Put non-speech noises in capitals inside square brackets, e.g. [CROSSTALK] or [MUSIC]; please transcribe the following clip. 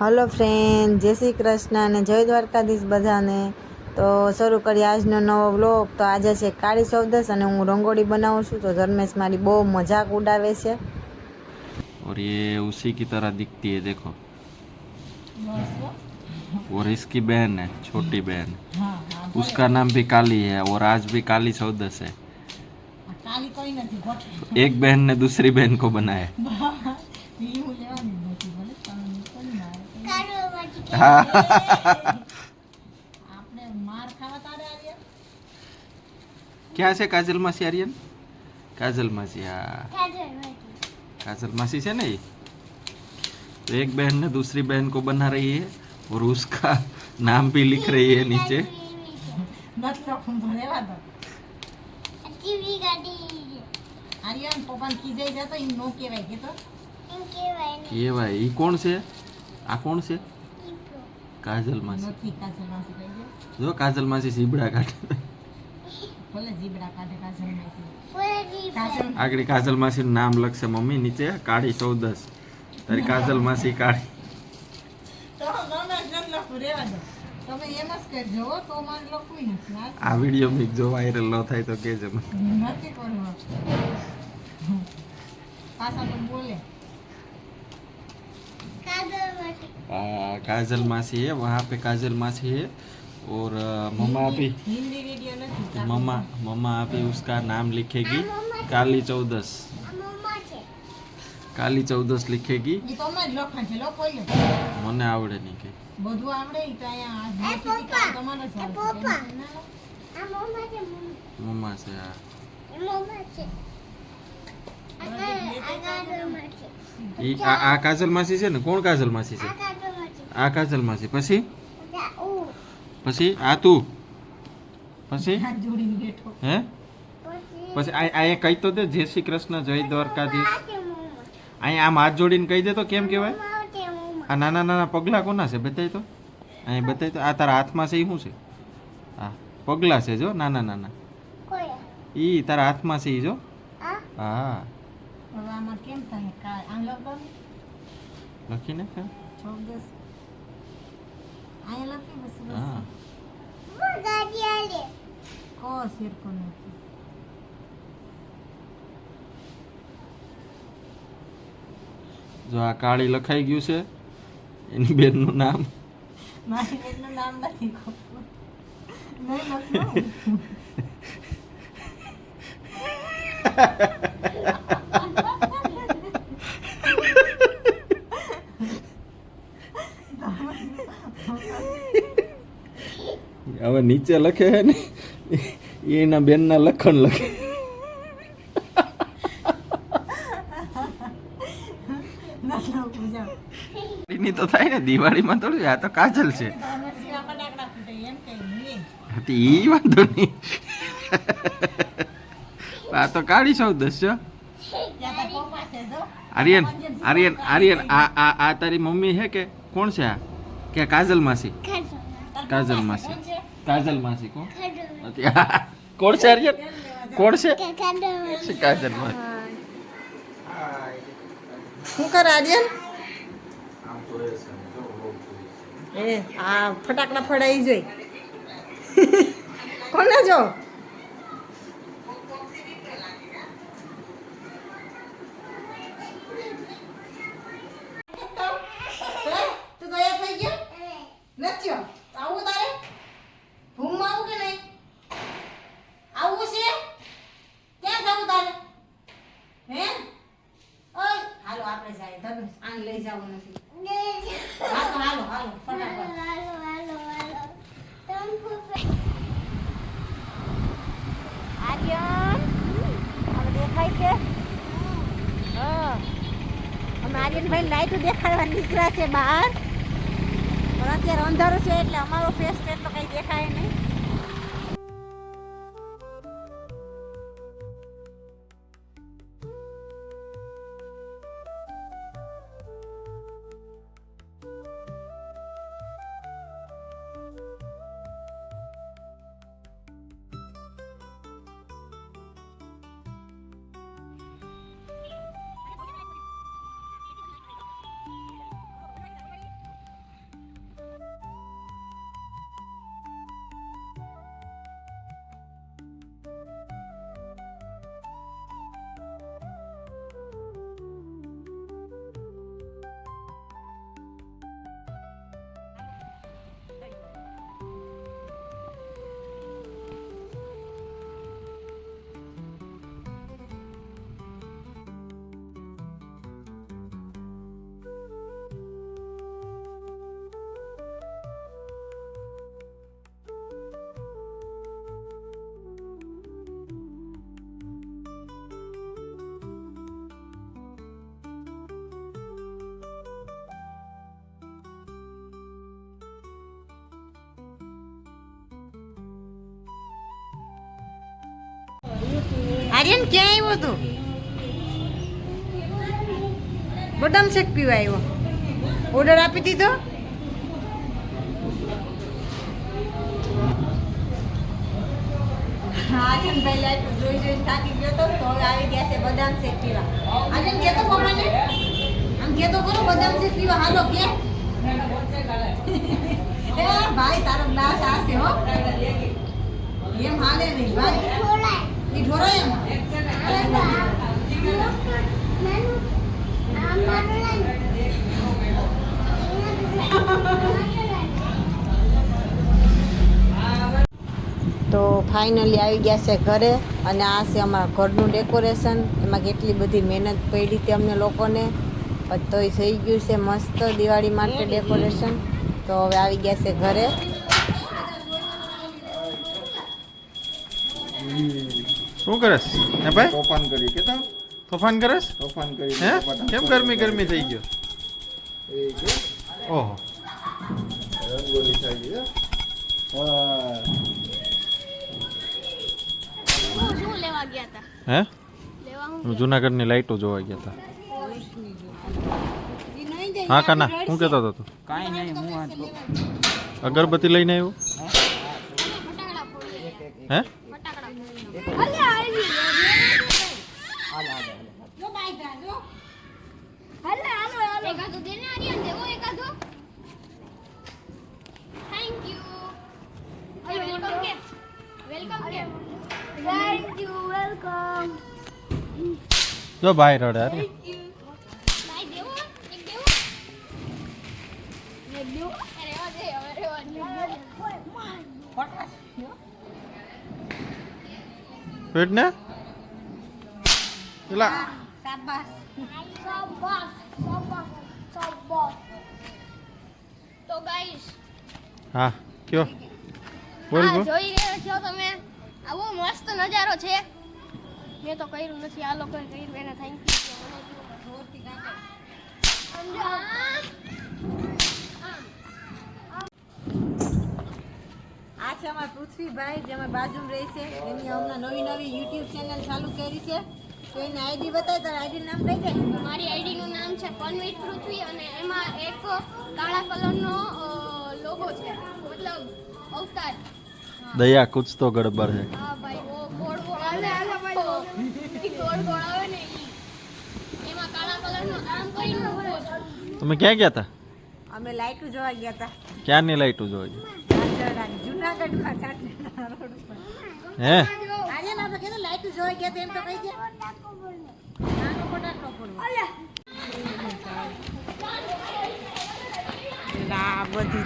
Hello friend જય શ્રી કૃષ્ણ અને જય દ્વારકાધીશ બધાને તો શરૂ કરીએ આજનો નવો વ્લોગ તો આજે છે કાળી ચૌદશ અને હું રંગોળી બનાવું છું તો ધર્મેશ મારી બહુ મજાક ઉડાવે છે और ये उसी की तरह दिखती है देखो और इसकी बहन है छोटी बहन उसका नाम भी काली है और आज भी काली चौदस है કાલી કોઈ નથી ગોઠ एक बहन ने दूसरी बहन को बनाया [LAUGHS] મારે हाँ આપણે માર ખાવા તારે આવ્યા क्या છે કાજલ માસી આર્યન काजल मासी हाँ काजल मासी से नहीं तो एक बहन ने दूसरी बहन को बना रही है और उसका नाम भी लिख रही है नीचे નથી લખું તો રહેવા દો આર્યન પપ્પાને ખીજાઈ જતો એમ નો કહેવાય કે તો ये भाई ये कौन से आ कौन से કાજલ માસી. જો કાજલ માસી ઝીબડા કાઢે. ભલે કાજલ માસી. આગળ કાજલ માસી નામ લખશે મમ્મી નીચે કાળી ચૌદસ તારી કાજલ માસી કાળી. આ વીડિયો મીક જો વાયરલ ન થાય તો કેજો મને. નથી પાછા તો બોલે. काजल मासी है वहाँ पे काजल मासी है और अ, मम्मा अभी હિન્દી વિડીયો નથી मम्मा मम्मा अभी उसका नाम लिखेगी काली चौदस કાલી ચૌદસ लिखेगी ઈ તો અમારે જ લખાણ છે લખો લ્યો મને આવડે નહીં કે બધું આવડે ઈ તો અહીંયા આ મોટી દીકરી તમારે જ આવડે છે. ટેન્શન ના લો. મમ્મા છે આ ઈ આ આ કાજલ માસી છે ને કોણ કાજલ માસી છે આ કાજલ માસી પછી? પછી આ તું? પછી? હાથ હે? પછી? આ અહીંયા કહી તો દે જય શ્રી કૃષ્ણ જય દ્વારકાધીશ. અહીંયા આમ હાથ જોડીને કહી દે તો કેમ કહેવાય? આ નાના નાના પગલા કોના છે? બતાય તો. અહીંયા બતાય તો. આ તારા હાથમાં છે એ શું છે? હા પગલા છે જો નાના નાના. એ તારા હાથમાં છે એ જો. હા. હવે કા આમ લખો લખી નાખ છોક દસ અહીંયા લખી બસ બસ કો નથી જો આ કાળી લખાઈ ગયું છે એની બેનનું નામ. મારી બેનનું નામ નથી નહીં લખ્યું. [LAUGHS] [LAUGHS] હવે નીચે લખે છે ને, એના બેનના લખણ લખે. એની તો થાય ને, દિવાળીમાં થોડું આ તો કાજલ છે. ઈ વાંધો નહીં. [LAUGHS] આ તો કાઢી સૌ દસ્ય આર્યન આર્યન આર્યન આ આ તારી મમ્મી છે કે? કોણ છે આ? કે કાજલ માસી? કાજલ માસી. છે, કોણ છે? કાજલ માસી કોણ? [LAUGHS] કોણ છે આર્યન કોણ છે? કાજલ માસી. શું કરે આર્યન? એ આ ફટાકડા ફડાઈ જોઈ. [LAUGHS] કોને જો તું તૈયાર થઈ ગયો નથી થયો. તો આવું તારે ભૂમમાં આવું કે નહીં આવું છે ક્યાં જવું તારે હે ઓય હાલો આપણે જાય ધનુષ લઈ જવું નથી. હાલો હાલો હાલો ફટાફટ દેખાય છે? આર્યનભાઈ લાઈટ દેખાડવા નીકળ્યા છે બહાર. પણ અત્યારે અંધારું છે એટલે અમારો ફેસ એટલો કઈ દેખાય નહીં. આર્યન ક્યાં આવ્યો તું બદામ શેક પીવા આવ્યો ઓર્ડર આપી દીધો આર્યન ભાઈ લાઈટ જોઈ જોઈ થાકી ગયો તો તો હવે આવી ગયા છે બદામ શેક પીવા. આર્યન કે તો પપ્પાને આમ કે તો ખરો બદામ શેક પીવા. હાલો કે. [LAUGHS] એ ભાઈ, તારો ગ્લાસ આ છે હો. એમ હાલે નહીં, ભાઈ ઈ ઢોરાય એમ તો ફાઇનલી આવી ગયા છે ઘરે અને આ છે અમારા ઘરનું ડેકોરેશન. એમાં કેટલી બધી મહેનત પડી હતી અમને લોકોને. તોય થઈ ગયું છે મસ્ત દિવાળી માટે ડેકોરેશન. તો હવે આવી ગયા છે ઘરે. શું કરસ? હે ભાઈ? તોફાન કરી કે તોફાન કરસ? તોફાન કરી હે? કેમ ગરમી ગરમી થઈ ગયો? ઓહો. રંગોલી થઈ ગઈ હો. ગયા હતા હે? લેવા હું જુનાગઢની લાઈટો જોવા ગયા હતા હા કાના શું કહેતો હતો તું? અગરબત્તી લઈને આવ્યો હે ફટાકડા અલે આવી જો બાઈ જા જો હલે હાલો. હાલો એકાદો દેને આર્યન દેવો એકાદો થેન્ક યુ અરે વેલકમ કે વેલકમ કે થેન્ક યુ વેલકમ જો ભાઈ રડે અરે ભાઈ દેવો એક દેવો એક દેવો અરે રેવા દે હવે રેવા દે પેટ ને પેલા શાબાશ શાબાશ શાબાશ શાબાશ તો ગાઈસ હા કયો બોલ આ બોલ જોઈ રહ્યા છો તમે આવો મસ્ત નજારો છે. મેં તો કર્યું નથી, આ લોકોએ કર્યું, એને થેન્ક યુ આ છે અમારા પૃથ્વીભાઈ, જે અમે બાજુમાં રહે છે. એની હમણાં નવી નવી યુટ્યુબ ચેનલ ચાલુ કરી છે. તો એની આઈડી બતાવી તાર આઈડી નામ કઈ છે? મારી આઈડીનું નામ છે પનવીર પૃથ્વી અને એમાં એક કાળા કલરનો લોગો છે. મતલબ અવતાર. દયા કુછ તો ગડબડ હે હા ભાઈ ઓ ગોળ ગોળ આવે ઈ ગોળ ગોળ આવે ને ઈ. એમાં કાળા કલરનો આમ કરીને લોગો છે. તમે ક્યાં ગયા હતા અમે લાઈટો જોવા ગયા હતા ક્યાંની લાઈટો જોવા ગયા? જુનાગઢમાં રોડ હે? આજે ને આપણે કીધું લાઈટો જોવા ગયા હતા એમ તો કહી દે. નાનો આ બધી